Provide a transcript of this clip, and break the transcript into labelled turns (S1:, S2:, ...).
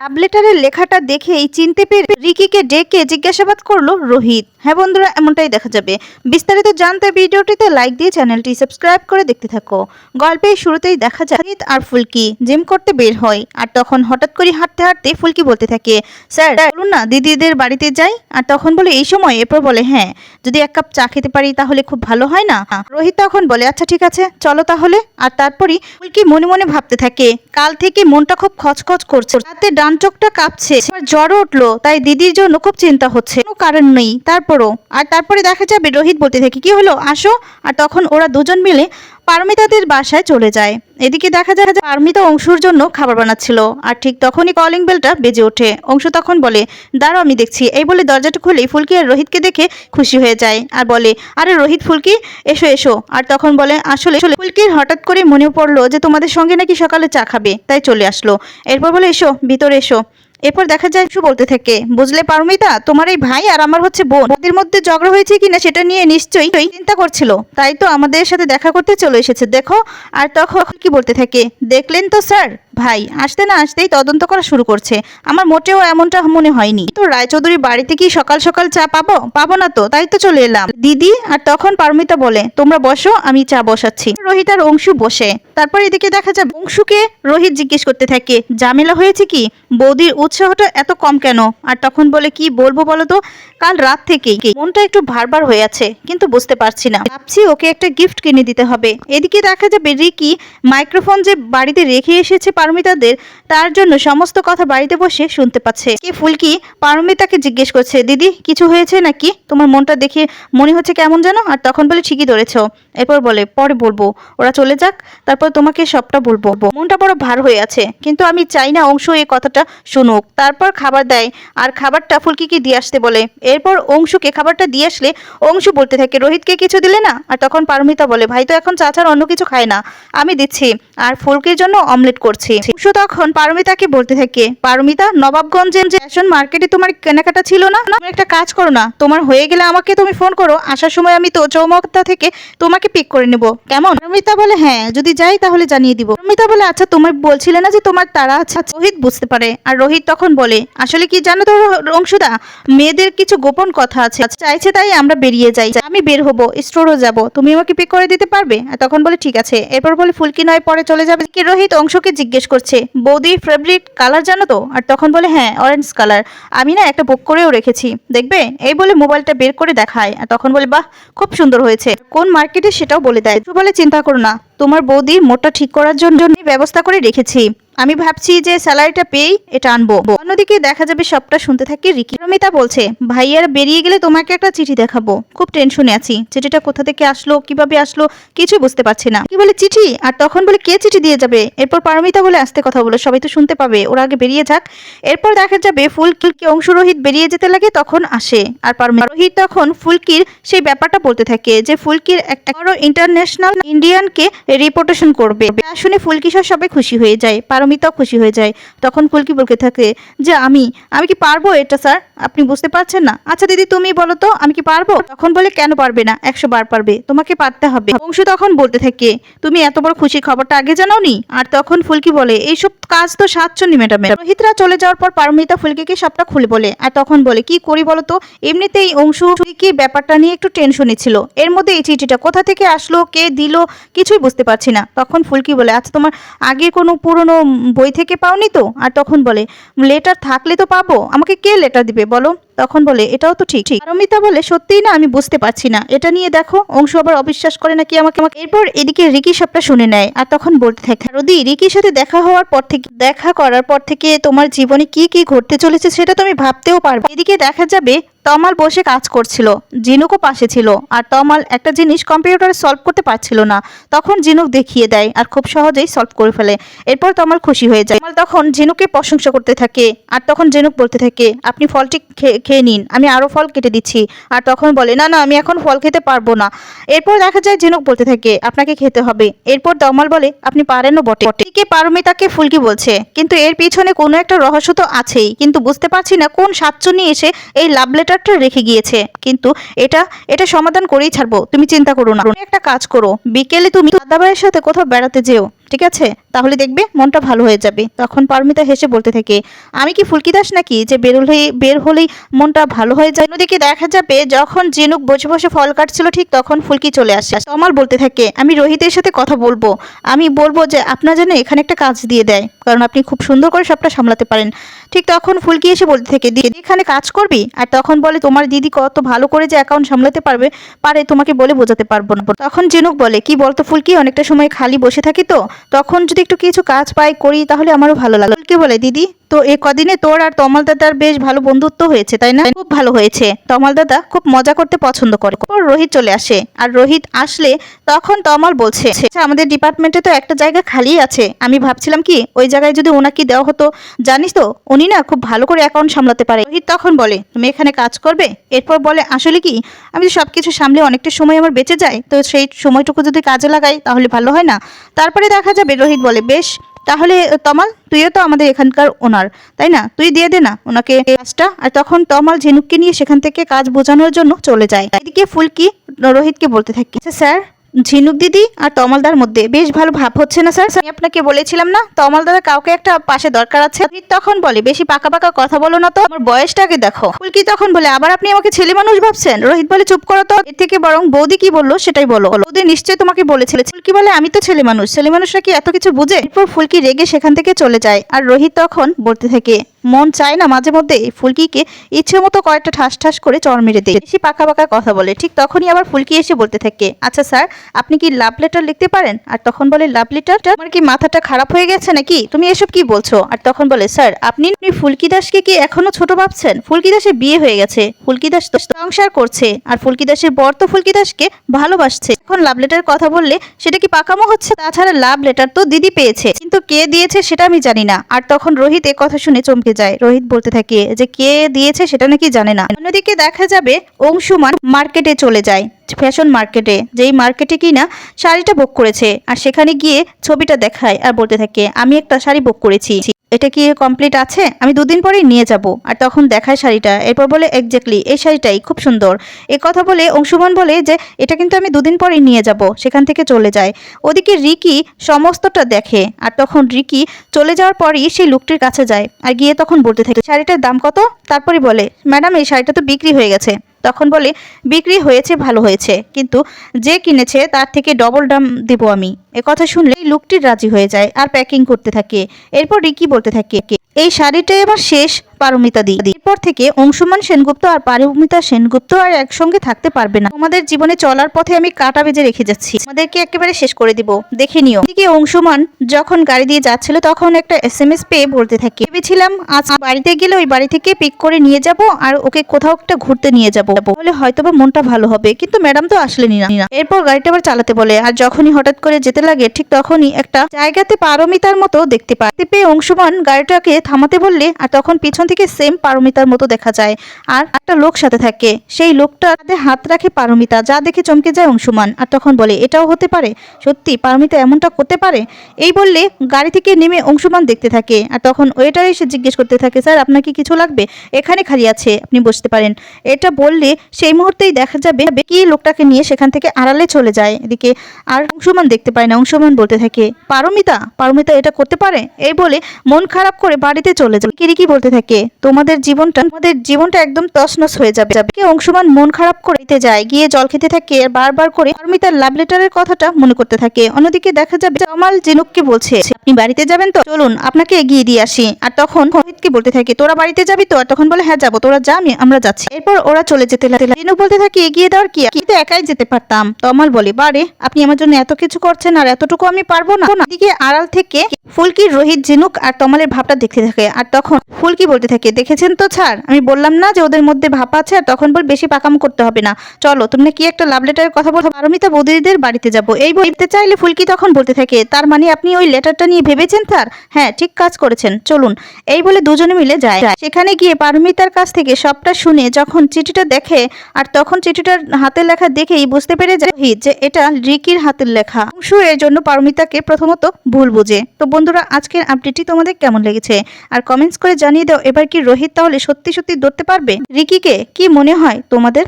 S1: লাভ লেটারের লেখাটা দেখেই চিনতে পেরে রিকিকে ডেকে জিজ্ঞাসাবাদ করল রোহিত। হ্যাঁ বন্ধুরা, এমনটাই দেখা যাবে। বিস্তারিত জানতে ভিডিওটিতে লাইক দিয়ে চ্যানেলটি সাবস্ক্রাইব করে দেখতে থাকো। গল্পের শুরুতেই দেখা যায়, রোহিত আর ফুলকি জিম করতে বের হয় আর তখন হঠাৎ করে হাঁটতে হাঁটতে ফুলকি বলতে থাকে, স্যার, বলুন না, দিদিদের বাড়িতে যাই? আর তখন বলে, এই সময়? এরপর বলে হ্যাঁ যদি এক কাপ চা খেতে পারি তাহলে খুব ভালো হয় না? রোহিত তখন বলে আচ্ছা ঠিক আছে, চলো তাহলে। আর তারপরই ফুলকি মনে মনে ভাবতে থাকে, কাল থেকে মনটা খুব খচখচ করছে। রাতে চোখটা কাঁপছে। জ্বর উঠল, তাই দিদির জন্য খুব চিন্তা হচ্ছে। কোনো কারণ নেই, তারপরও। আর তারপরে দেখা যাবে, রোহিত বলতে থাকে, কি হলো? আসো। আর তখন ওরা দুজন মিলে পারমিতাদের বাসায় চলে যায়। এদিকে দেখা যায় যে পারমিতা অংশুর জন্য খাবার বানাচ্ছিল। আর ঠিক তখনই কলিং বেলটা বেজে ওঠে। অংশু তখন বলে, দাঁড়াও, আমি দেখছি। এই বলে দরজাটা খুলেই ফুলকি আর রোহিতকে দেখে খুশি হয়ে যায় আর বলে, আরে রোহিত, ফুলকি, এসো এসো। আর তখন বলে, আসলে ফুলকির হঠাৎ করে মনে পড়ল যে তোমাদের সঙ্গে নাকি সকালে চা খাবে, তাই চলে আসলো। এরপর বলে, এসো, ভিতরে এসো। এরপর দেখা যায় একটু বলতে থাকে, বুঝলে পারমিতা, তোমার এই ভাই আর আমার হচ্ছে বোন। ওদের মধ্যে ঝগড়া হয়েছে কিনা সেটা নিয়ে নিশ্চয়ই চিন্তা করছিল। তাই তো আমাদের সাথে দেখা করতে চলে এসেছে। দেখো, আর তখন কি বলতে থাকে? দেখলেন তো, স্যার? ভাই, আসতে না আসতেই তদন্ত করা শুরু করছে। আমার মোটেও এমনটা মনে হয়নি। তো রায়চৌধুরী বাড়িতে কি সকাল সকাল চা পাবো? পাবো না তো, তাই তো চলে এলাম। দিদি আর তখন পারমিতা বলে, তোমরা বসো, আমি চা বসাচ্ছি। রোহিত আর অংশু বসে। তারপর এদিকে দেখা যায় অংশুকে রোহিত জিজ্ঞেস করতে থাকে, ঝামেলা হয়েছে কি? বৌদির উৎসাহটা এত কম কেন? আর তখন বলে, কি বলব বলো তো? কাল রাত থেকেই মনটা একটু ভারবার হয়ে আছে, কিন্তু বুঝতে পারছি না। ভাবছি ওকে একটা গিফট কিনে দিতে হবে। এদিকে দেখা যাবে, রিকি মাইক্রোফোন যে বাড়িতে রেখে এসেছে পারমিতাদের তার জন্য সমস্ত কথা বাড়িতে বসে শুনতে পাচ্ছে। কি ফুলকি পারমিতাকে জিজ্ঞেস করছে, দিদি, কিছু হয়েছে নাকি? তোমার মনটা দেখে মনে হচ্ছে কেমন যেন, আর তখন বলে, ঠিকই ধরেছো। এরপর বলে, পরে বলব। ওরা চলে যাক, তারপর তোমাকে সবটা বলব। মনটা বড় ভার হয়ে আছে। কিন্তু আমি চাই না অংশ এই কথাটা শুনুক। তারপর খাবার দেয়। আর খাবারটা ফুলকিকে দিয়ে আসতে বলে। এরপর অংশুকে খাবারটা দিয়ে আসলে অংশু বলতে থাকে, রোহিতকে কিছু দিলে না? আর তখন পারমিতা বলে, ভাই তো এখন চাচার অন্য কিছু খায় না। আমি দিচ্ছি। আর ফুলকির জন্য অমলেট করছি। অংশু তখন পারমিতাকে বলতে থাকে, পারমিতা, নবাবগঞ্জের যে ফ্যাশন মার্কেটে তোমার কেনাকাটা ছিল না? একটা কাজ করো না। তোমার হয়ে গেলে আমাকে তুমি ফোন করো। আসার সময় আমি তো চৌমকতা থেকে তোমাকে পিক করে নেব। কেমন? পারমিতা বলে হ্যাঁ যদি যাই তাহলে জানিয়ে দিব। পারমিতা বলে আচ্ছা তুমি বলছিলে না যে তোমার তারা আচ্ছা, রোহিত বুঝতে পারে। আর রোহিত তখন বলে আসলে কি জানো তো অংশুদা মেয়েদের কিছু গোপন কথা আছে। চাইছে তাই আমরা বেরিয়ে যাই। আমি বের হব স্টোরও যাব। তুমি আমাকে পিক করে দিতে পারবে? আর তখন বলে ঠিক আছে। এরপর বলে ফুলকি নয় পরে চলে যাবে। কি রোহিত অংশকে জিজ্ঞেস করছে বৌদি ফেভারিট কালার জানো তো? আর তখন বলে হ্যাঁ অরেঞ্জ কালার আমি না একটা বুক করেও রেখেছি। দেখবে? এই বলে মোবাইলটা বের করে দেখায়। আর তখন বলে বাহ খুব সুন্দর হয়েছে। কোন মার্কেটে সেটাও বলে দেয়। বলে চিন্তা করো না। তোমার বৌদির মোটটা ঠিক করার জন্য ব্যবস্থা করে রেখেছি। আমি ভাবছি যে স্যালারিটা পেয়েই এটা আনব। অন্যদিকে দেখা যাবে সবটা শুনতে থাকি রিকি। রমিতা বলছে, ভাইয়ার বেরিয়ে গেলে তোমাকে একটা চিঠি দেখাবো। খুব টেনশনে আছি। চিঠিটা কোথা থেকে আসলো, কীভাবে আসলো কিছু বুঝতে পারছি না। কি বলে চিঠি? আর তখন বলে, কে চিঠি দিয়ে যাবে? এরপর পারমিতা বলে, আসতে কথা বলো, সবাই তো শুনতে পাবে। ওরা আগে বেরিয়ে যাক। এরপর দেখা যাবে ফুলকি অংশ রোহিত বেরিয়ে যেতে লাগে, তখন আসে। আর রোহিত তখন ফুলকির সেই ব্যাপারটা বলতে থাকে যে, ফুলকির একটা ইন্টারন্যাশনাল ইন্ডিয়ানকে রিপোর্টেশন করবে। তা শুনে ফুলকি সহ সবাই খুশি হয়ে যায়, পারমিতাও খুশি হয়ে যায়। তখন ফুলকি বলতে থাকে, যে, আমি আমি কি পারব এটা, স্যার? আপনি বুঝতে পারছেন না? আচ্ছা দিদি, তুমি বলো তো, আমি কি পারব? তখন বলে, কেন পারবে না? একশো বার পারবে। তোমাকে পারতে হবে। অংশু তখন বলতে থাকে, তুমি এত বড় খুশি খবরটা আগে জানাওনি? আর তখন ফুলকি বলে, এইসব কাজ তো সাতচন্নি ম্যাডামের রোহিতরা চলে যাওয়ার পর পারমিতা ফুলকিকে সবটা খুলে বলে। আর তখন বলে, কি করি বলো তো? এমনিতেই অংশু ফুলকির ব্যাপারটা নিয়ে একটু টেনশনে ছিল। এর মধ্যে এই চিঠিটা কোথা থেকে আসলো, কে দিল, কিছুই বুঝতে পারছি না। তখন ফুলকি বলে আচ্ছা তোমার আগে কোনো পুরনো বই থেকে পাওনি তো? আর তখন বলে, লেটার থাকলে তো পাবো। আমাকে কে লেটার দিবে? বলো। তখন বলে, এটাও তো ঠিক। ঠিক পারমিতা বলে, সত্যিই না, আমি বুঝতে পারছি না। এটা নিয়ে দেখো, অংশ আবার অবিশ্বাস করে নাকি আমাকে আমাকে এরপর এদিকে রিকি সবটা শুনে নেয় আর তখন বলতে থাকে, রদি, রিকির সাথে দেখা হওয়ার পর থেকে, দেখা করার পর থেকে তোমার জীবনে কি কি ঘটতে চলেছে সেটা তুমি ভাবতেও পারবে এদিকে দেখা যাবে, তমাল বসে কাজ করছিল, জিনুকও পাশে ছিল আর তমাল একটা জিনিস কম্পিউটারে সলভ করতে পারছিল না। তখন জিনুক দেখিয়ে দেয় আর খুব সহজেই সলভ করে ফেলে। এরপর তমাল খুশি হয়ে যায়। তমাল তখন জিনুকে প্রশংসা করতে থাকে আর তখন জিনুক বলতে থাকে, আপনি ফলটি খেয়ে নিন। আমি আরও ফল কেটে দিচ্ছি। আর তখন বলে, না না, আমি এখন ফল খেতে পারব না। এরপর দেখা যায় ঝিনুক বলতে থাকে, আপনাকে খেতে হবে। এরপর দমাল বলে, আপনি পারেনও বটে। এদিকে পারমিতাকে ফুলকি বলছে, কিন্তু এর পিছনে কোনো একটা রহস্য তো আছেই। কিন্তু বুঝতে পারছি না কোন সাতচুনি এসে এই লাভ লেটারটা রেখে গিয়েছে। কিন্তু এটা এটা সমাধান করেই ছাড়বো। তুমি চিন্তা করো না। তুমি একটা কাজ করো। বিকেলে তুমি দাদাভাইয়ের সাথে কোথাও বেড়াতে যেও। ঠিক আছে? তাহলে দেখবে মনটা ভালো হয়ে যাবে। তখন পারমিতা হেসে বলতে থাকে, আমি কি ফুলকি দাস নাকি? যে বের হলেই বের হলেই মনটা ভালো হয়ে যায়? অন্যদিকে দেখা যাবে, যখন জিনুক বসে বসে ফল কাটছিল ঠিক তখন ফুলকি চলে আসে। তমাল বলতে থাকে, আমি রোহিতের সাথে কথা বলব। আমি বলব যে, আপনার জন্য এখানে একটা কাজ দিয়ে দেয়। কারণ আপনি খুব সুন্দর করে সবটা সামলাতে পারেন। ঠিক তখন ফুলকি এসে বলতে থাকে দিদি এখানে কাজ করবি? আর তখন বলে তোমার দিদি কত ভালো করে যে অ্যাকাউন্ট সামলাতে পারবে পারে তোমাকে বলে বোঝাতে পারব না। তখন জিনুক বলে কি বলতো ফুলকি অনেকটা সময় খালি বসে থাকি তো। তখন যদি একটু কিছু কাজ পাই করি তাহলে আমারও ভালো লাগে। ফুলকি বলে দিদি তো এ কদিনে তোর আর তমাল দাদার বেশ ভালো বন্ধুত্ব হয়েছে তাই না? খুব ভালো হয়েছে। তমাল দাদা খুব মজা করতে পছন্দ করে। পর রোহিত চলে আসে। আর রোহিত আসলে তখন তমাল বলছে "আচ্ছা, আমাদের ডিপার্টমেন্টে তো একটা জায়গা খালি আছে। আমি ভাবছিলাম কি ওই জায়গায় যদি ওনাকে দেওয়া হতো জানিস তো উনি না খুব ভালো করে অ্যাকাউন্ট সামলাতে পারে। রোহিত তখন বলে তুমি এখানে কাজ করবে? এরপর বলে আসলে কি আমি তো সব কিছু সামলে অনেকটা সময় আমার বেঁচে যায় তো সেই সময়টুকু যদি কাজে লাগাই তাহলে ভালো হয় না। তারপরে দেখা যাবে রোহিত বলে বেশ তাহলে তমাল তুইও তো আমাদের এখানকার ওনার তাই না? তুই দিয়ে দে না ওনাকে কাজটা। আর তখন তমাল ঝিনুককে নিয়ে সেখান থেকে কাজ বোঝানোর জন্য চলে যায়। এদিকে ফুলকি রোহিতকে বলতে থাকে "আচ্ছা, স্যার ঝিনুক দিদি আর তমালদার মধ্যে। বেশ ভালো ভাব হচ্ছে না, স্যার? আমি আপনাকে বলেছিলাম না তমালদার কাউকে একটা পাশে দরকার আছে? তখন বলে, বেশি পাকা পাকা কথা বলো না তো। আমার বয়সটাকে দেখো। ফুলকি তখন বলে, আবার আপনি আমাকে ছেলে মানুষ ভাবছেন? রোহিত বলে, চুপ করো তো। এর থেকে বরং বৌদি কি বলল, সেটাই বলো। বৌদি নিশ্চয়ই তোমাকে বলেছিল। ফুলকি বলে, আমি তো ছেলে মানুষ। ছেলে মানুষরা কি এত কিছু বুঝে? এরপর ফুলকি রেগে সেখান থেকে চলে যায়। আর রোহিত তখন বলতে থাকে মন চায় না, মাঝে মধ্যে এই ফুলকিকে ইচ্ছে মতো কয়েকটা ঠাস ঠাস করে চর মেরে দেয়। বেশি পাকা পাকা কথা বলে, ঠিক তখনই আবার ফুলকি এসে বলতে থাকে আচ্ছা স্যার, আপনি কি লাভ লেটার লিখতে পারেন? আর তখন বলে লাভ লেটার আমার কি মাথাটা খারাপ হয়ে গেছে নাকি? তুমি এসব কি বলছো? আর তখন বলে, স্যার, আপনি ফুলকি দাসকে কি এখনও ছোট ভাবছেন? ফুলকি দাসের বিয়ে হয়ে গেছে। ফুলকি দাস সংসার করছে, আর ফুলকি দাসের বর তো ফুলকি দাসকে ভালোবাসছে। এখন লাভ লেটার কথা বললে সেটা কি পাকামো হচ্ছে? তাছাড়া লাভ লেটার তো দিদি পেয়েছে, কিন্তু কে দিয়েছে সেটা আমি জানি না। আর তখন রোহিত এ কথা শুনে চমকে যায়। রোহিত বলতে থাকে যে, কে দিয়েছে সেটা নাকি জানে না। অন্যদিকে দেখা যাবে অংশুমান মার্কেটে চলে যায়। ফ্যাশন মার্কেটে যেই মার্কেটে কিনা শাড়িটা বুক করেছে, আর সেখানে গিয়ে ছবিটা দেখায় আর বলতে থাকে, আমি একটা শাড়ি বুক করেছি। এটা কি কমপ্লিট আছে? আমি দুদিন পরেই নিয়ে যাব। আর তখন দেখায় শাড়িটা। এরপর বলে এক্স্যাক্টলি এই শাড়িটাই, খুব সুন্দর। এ কথা বলে অংশুমান বলে যে, এটা কিন্তু আমি দুদিন পরেই নিয়ে যাব, সেখান থেকে চলে যায়। ওদিকে রিকি সমস্তটা দেখে, আর তখন রিকি চলে যাওয়ার পরই সেই লোকটির কাছে যায়। আর গিয়ে তখন বলতে থাকে, শাড়িটার দাম কত? তারপরে বলে, ম্যাডাম, এই শাড়িটা তো বিক্রি হয়ে গেছে। তখন বলে, বিক্রি হয়েছে, ভালো হয়েছে, কিন্তু যে কিনেছে তার থেকে ডবল দাম দেবো আমি। কথা শুনলে এই লোকটি রাজি হয়ে যায়, আর প্যাকিং করতে থাকে। এরপর রিকি বলতে থাকে, এই শাড়িটাই আমার শেষ পারমিতা দি এরপর থেকে অংশুমান সেনগুপ্ত আর পারমিতা সেনগুপ্ত আর একসঙ্গে থাকতে পারবে না। আমাদের জীবনে চলার পথে আমি কাটা বেজে রেখে যাচ্ছি। আমাদেরকে একেবারে শেষ করে দিব। দেখে নিও। এদিকে অংশুমান যখন গাড়ি দিয়ে যাচ্ছিল তখন একটা এস এম এস পেয়ে বলতে থাকে। ভেবেছিলাম, আজ বাড়িতে গেলে ওই বাড়ি থেকে পিক করে নিয়ে যাব আর ওকে কোথাও একটা ঘুরতে নিয়ে যাব। বলে হয়তোবা মনটা ভালো হবে। কিন্তু ম্যাডাম তো আসলেনি না এরপর গাড়িটা আবার চালাতে বলে। আর যখনই হঠাৎ করে যেতে লাগে, ঠিক তখনই একটা জায়গাতে পারমিতার মতো দেখতে পায়। পেয়ে অংশুমান গাড়িটাকে থামাতে বললে, আর তখন পিছন থেকে সেম পারমিতার মতো দেখা যায়। আর একটা লোক সাথে থাকে। সেই লোকটার হাতে রাখে পারমিতা, যা দেখে চমকে যায় অংশুমান। আর তখন বলে, এটাও হতে পারে? সত্যি, পারমিতা এমনটা করতে পারে? এই বললে গাড়ি থেকে নেমে অংশুমান দেখতে থাকে। আর তখন ওয়েটার এসে জিজ্ঞেস করতে থাকে, স্যার, আপনার কি কিছু লাগবে? এখানে খালি আছে, আপনি বসতে পারেন। এটা বললে সেই মুহূর্তেই দেখা যাবে কি লোকটাকে নিয়ে সেখান থেকে আড়ালে চলে যায় এদিকে। আর অংশুমান দেখতে পায় না। অংশুমান বলতে থাকে, পারমিতা পারমিতা এটা করতে পারে? এই বলে মন খারাপ করে বাড়িতে চলে যায়। কিরিকি বলতে থাকে তোমাদের জীবনটা তোমাদের জীবনটা একদম তসনস হয়ে যাবে যাবে। কে অংশুমান মন খারাপ করতে যায়, গিয়ে জল খেতে থাকে আর বারবার করে অর্মিতার লাভ লেটারের কথাটা মনে করতে থাকে। অন্যদিকে দেখা যাবে জামাল জিনুককে বলছে আপনি বাড়িতে যাবেন তো? চলুন, আপনাকে এগিয়ে দিয়ে আসি। আর তখন রোহিতকে বলতে থাকে, তোরা বাড়িতে যাবি তো? আর তখন বলে হ্যাঁ যাব। তোরা যা, আমি, আমরা যাচ্ছি। এরপর ওরা চলে যেতে লাগে বলতে থাকে, এগিয়ে দেওয়ার কি? কিন্তু একাই যেতে পারতাম। তমাল বলে, বারে, আপনি আমার জন্য এত কিছু করছেন আর এতটুকু আমি পারব না। এদিকে আড়াল থেকে ফুলকি রোহিত জিনুক আর তমালের ভাবটা দেখতে থাকে। আর তখন ফুলকি বলতে থাকে, দেখেছেন তো ছাড়? আমি বললাম না যে ওদের মধ্যে ভাব আছে আর তখন বল বেশি পাকাম করতে হবে না। চলো, তোমরা কি একটা লাভ লেটারের কথা বলছো পারমিতা বৌদিদের বাড়িতে যাব। এই বলতে চাইলে? ফুলকি তখন বলতে থাকে, তার মানে আপনি ওই লেটারটা নিয়ে ভেবেছেন স্যার? হ্যাঁ ঠিক কাজ করেছেন। চলুন, এই বলে দুজনে মিলে যায়। সেখানে গিয়ে পারমিতার কাছ থেকে সবটা শুনে যখন চিঠিটা দেখে, আর তখন চিঠিটার হাতের লেখা দেখেই বুঝতে পেরে যায় যে এটা রিকির হাতের লেখা। অংশ এর জন্য পারমিতাকে প্রথমত ভুল বুঝে। তো বন্ধুরা, আজকের আপডেটটি তোমাদের কেমন লেগেছে? আর কমেন্টস করে জানিয়ে দাও, এবার কি রোহিত তাহলে সত্যি সত্যি ধরতে পারবে? রিকিকে কি মনে হয় তোমাদের?